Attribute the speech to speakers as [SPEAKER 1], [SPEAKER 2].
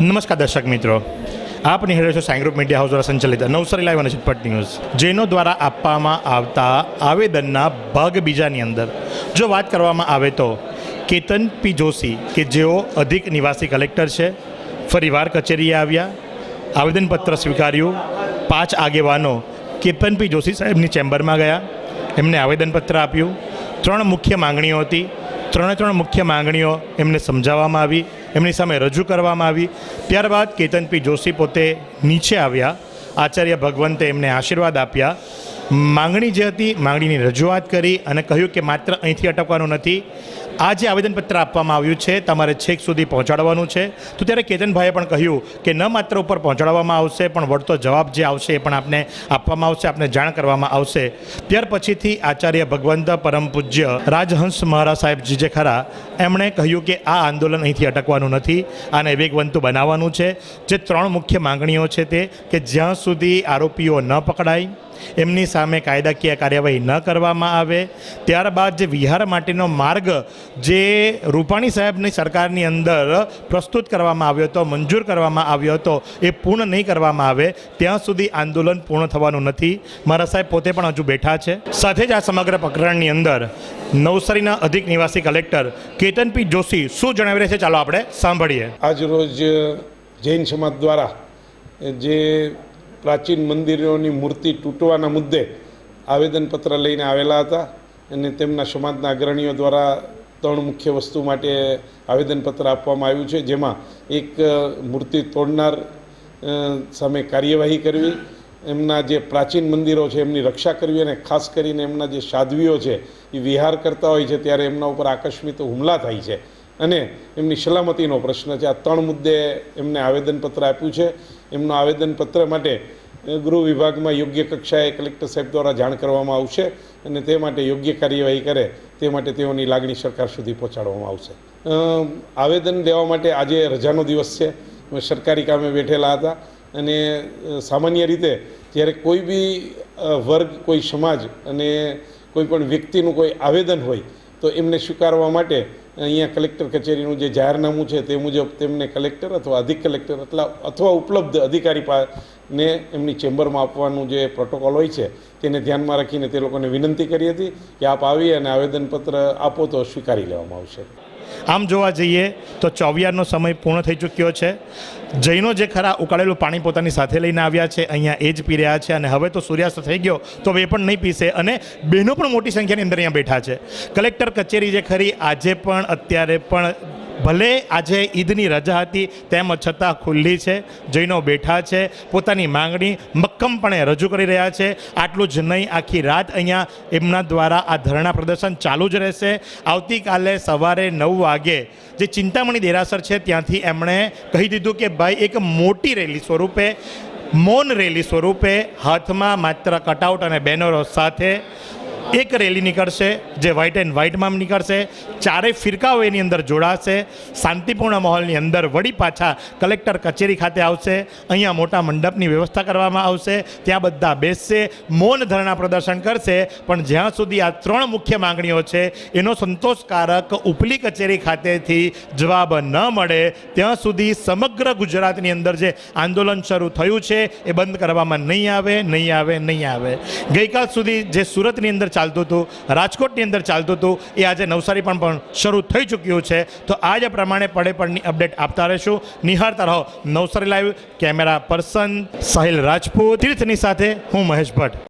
[SPEAKER 1] નમસ્કાર દર્શક મિત્રો. આપ નિહાળ્યો છો સાઈ ગ્રુપ મીડિયા હાઉસ દ્વારા સંચાલિત નવસારી લાઈવ અને ઝટપટ ન્યૂઝ. જેનો દ્વારા આપવામાં આવતા આવેદનના ભાગ બીજાની અંદર. જો વાત કરવામાં આવે તો, કેતન પી. જોશી, કે જેઓ અધિક નિવાસી કલેક્ટર છે ફરીવાર કચેરીએ આવ્યા, આવેદનપત્ર સ્વીકાર્યું. પાંચ આગેવાનો કેતન પી. જોશી સાહેબની ચેમ્બરમાં ગયા. એમને આવેદનપત્ર આપ્યું. ત્રણ મુખ્ય માંગણીઓ હતી. ત્રણે ત્રણ મુખ્ય માંગણીઓ એમને સમજાવવામાં આવી. એમની સામે રજૂ કરવામાં આવી. ત્યારબાદ કેતનપી જોશી પોતે નીચે આવ્યા. આચાર્ય ભગવંતે એમને આશીર્વાદ આપ્યા. માંગણી જે હતી, માંગણીની રજૂઆત કરી અને કહ્યું કે માત્ર અહીંથી અટકવાનું નથી. આ જે આવેદનપત્ર આપવામાં આવ્યું છે, તમારે છેક સુધી પહોંચાડવાનું છે. તો ત્યારે કેતનભાઈએ પણ કહ્યું કે ન માત્ર ઉપર પહોંચાડવામાં આવશે, પણ વળતો જવાબ જે આવશે એ પણ આપને આપવામાં આવશે, આપને જાણ કરવામાં આવશે. ત્યાર પછીથી આચાર્ય ભગવંત પરમ પૂજ્ય રાજહંસ મહારાજ સાહેબજી જે ખરા, એમણે કહ્યું કે આ આંદોલન અહીંથી અટકવાનું નથી, આને વેગવંતુ બનાવવાનું છે. જે ત્રણ મુખ્ય માંગણીઓ છે તે, કે જ્યાં સુધી આરોપીઓ ન પકડાય એમની સામે કાયદાકીય કાર્યવાહી ન કરવામાં આવે. ત્યારબાદ જે વિહાર માટેનો માર્ગ જે રૂપાણી સાહેબની સરકારની અંદર પ્રસ્તુત કરવામાં આવ્યો હતો, મંજૂર કરવામાં આવ્યો હતો, એ પૂર્ણ નહીં કરવામાં આવે. ત્યાં સુધી આંદોલન પૂર્ણ થવાનું નથી. મારા સાહેબ પોતે પણ હજુ બેઠા છે. સાથે જ આ સમગ્ર પ્રકરણની અંદર નવસારીના અધિક નિવાસી કલેક્ટર કેતન પી જોશી શું જણાવી રહ્યા છે? ચાલો આપણે સાંભળીએ.
[SPEAKER 2] આજ રોજ જૈન સમાજ દ્વારા જે પ્રાચીન મંદિરોની મૂર્તિ તૂટવાના મુદ્દે આવેદનપત્ર લઈને આવેલા હતા અને તેમના સમાજના અગ્રણીઓ દ્વારા ત્રણ મુખ્ય વસ્તુ માટે આવેદનપત્ર આપવામાં આવ્યું છે, જેમાં એક મૂર્તિ તોડનાર સામે કાર્યવાહી કરવી, એમના જે પ્રાચીન મંદિરો છે એમની રક્ષા કરવી અને ખાસ કરીને એમના જે સાધ્વીઓ છે એ વિહાર કરતા હોય છે, ત્યારે એમના ઉપર આકસ્મિક હુમલા થાય છે. અને એમની સલામતીનો પ્રશ્ન છે. આ ત્રણ મુદ્દે એમને આવેદનપત્ર આપ્યું છે. એમનું આવેદનપત્ર માટે ગૃહ વિભાગમાં યોગ્ય કક્ષાએ કલેક્ટર સાહેબ દ્વારા જાણ કરવામાં આવશે અને તે માટે યોગ્ય કાર્યવાહી કરે તે માટે તેઓની લાગણી સરકાર સુધી પહોંચાડવામાં આવશે. આવેદન દેવા માટે આજે રજાનો દિવસ છે. સરકારી કામે બેઠેલા હતા અને સામાન્ય રીતે જ્યારે કોઈ બી વર્ગ, કોઈ સમાજ અને કોઈ પણ વ્યક્તિનું કોઈ આવેદન હોય તો એમને સ્વીકારવા માટે અહીંયા કલેક્ટર કચેરીનું જે જાહેરનામું છે તે મુજબ તેમને કલેક્ટર અથવા અધિક કલેક્ટર એટલા અથવા ઉપલબ્ધ અધિકારી ને એમની ચેમ્બરમાં આપવાનું જે પ્રોટોકોલ હોય છે, તેને ધ્યાનમાં રાખીને તે લોકોને વિનંતી કરી હતી કે આપ આવી અને આવેદનપત્ર આપો તો સ્વીકારી લેવામાં આવશે.
[SPEAKER 1] આમ જોવા જઈએ તો ચોવિયારનો સમય પૂર્ણ થઈ ચૂક્યો છે. જૈનો જે ખરા ઉકાળેલું પાણી પોતાની સાથે લઈને આવ્યા છે, અહીંયા એ જ પી રહ્યા છે અને હવે તો સૂર્યાસ્ત થઈ ગયો તો એ પણ નહીં પીશે અને બહેનો પણ મોટી સંખ્યાની અંદર અહીંયા બેઠા છે. કલેક્ટર કચેરી જે ખરી, આજે પણ, અત્યારે પણ ભલે આજે ઈદની રજા હતી, તેમ છતાં ખુલ્લી છે, જૈનો બેઠા છે, પોતાની માંગણી મક્કમપણે રજૂ કરી રહ્યા છે. આટલું જ નહીં, આખી રાત અહીંયા એમના દ્વારા આ ધરણા પ્રદર્શન ચાલુ જ રહેશે. આવતીકાલે સવારે નવ વાગે જે ચિંતામણી દેરાસર છે, ત્યાંથી એમણે કહી દીધું કે, ભાઈ, એક મોટી રેલી સ્વરૂપે, મૌન રેલી સ્વરૂપે હાથમાં માત્ર કટઆઉટ અને બેનરો સાથે એક રેલી નીકળશે જે વ્હાઇટ એન્ડ વ્હાઇટમાં નીકળશે. ચારેય ફિરકાઓ એની અંદર જોડાશે. શાંતિપૂર્ણ માહોલની અંદર વળી પાછા કલેક્ટર કચેરી ખાતે આવશે. અહીંયા મોટા મંડપની વ્યવસ્થા કરવામાં આવશે. ત્યાં બધા બેસશે, મૌન ધરણા પ્રદર્શન કરશે. પણ જ્યાં સુધી આ ત્રણ મુખ્ય માંગણીઓ છે, એનો સંતોષકારક ઉપલી કચેરી ખાતેથી જવાબ ન મળે, ત્યાં સુધી સમગ્ર ગુજરાતની અંદર જે આંદોલન શરૂ થયું છે, એ બંધ કરવામાં નહીં આવે નહીં આવે નહીં આવે. ગઈકાલ સુધી જે સુરતની અંદર ચાલતું હતું, રાજકોટની અંદર ચાલતું હતું. એ આજે નવસારી પણ પણ શરૂ થઈ ચૂક્યું છે. તો આ જ પ્રમાણે પડે પડની અપડેટ આપતા રહીશું. નિહાળતા રહો. Navsari live camera person Sahil Rajput. તીર્થની સાથે હું Mahesh Bhatt.